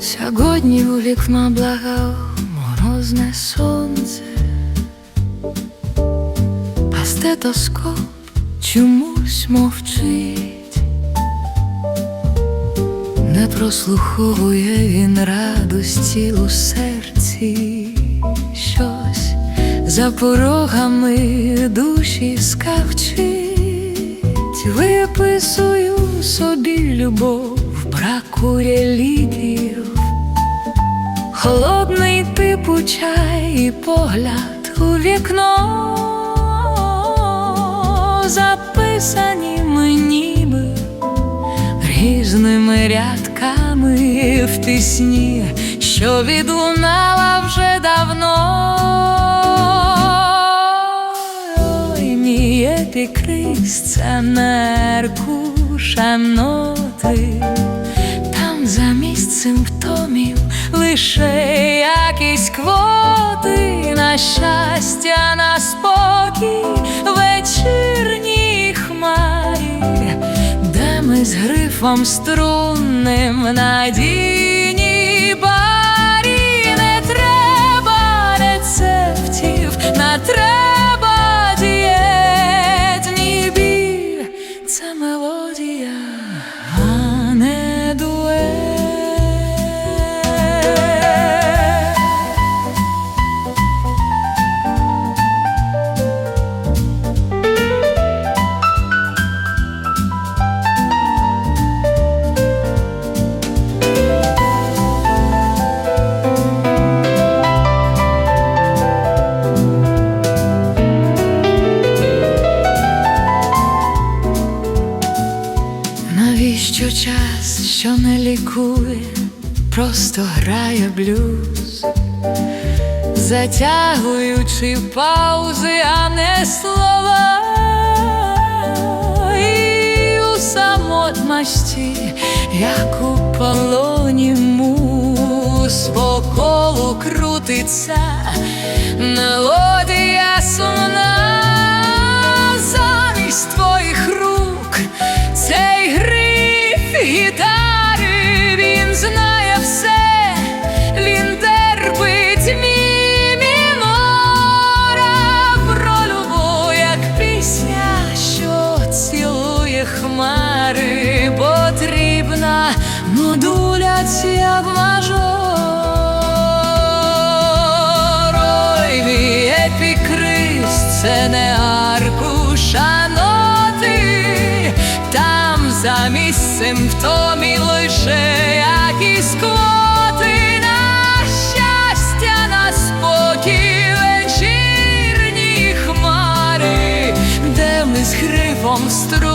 Сьогодні у вікно благало морозне сонце, а стетоскоп чомусь мовчить, Не прослуховує він радості у серці, щось за порогами душі скавчить, виписую собі любов, бракує ліків. Холодний типу чай і погляд у вікно. Записані ми ніби різними рядками в пісні, що відлунала вже давно. Ой, мій епікрист, це не аркуш, а ноти. Там замість симптомів лише якісь квоти на щастя, на спокій, вечірній з струнным надійній Навіщо час, що не лікує, просто грає блюз, затягуючи паузи, а не слова, і у самотності, як у полоні мус, по колу крутиться мелодія сумна гітари, він знає все, він терпить мі мінора про любов, як пісня, що цілує хмари, потрібна модуляція в мажор. Ой, мій епікрист, це не за місцем втомі лише якісь квоти на щастя, на спокій вечірні хмари, де ми з гривом стру.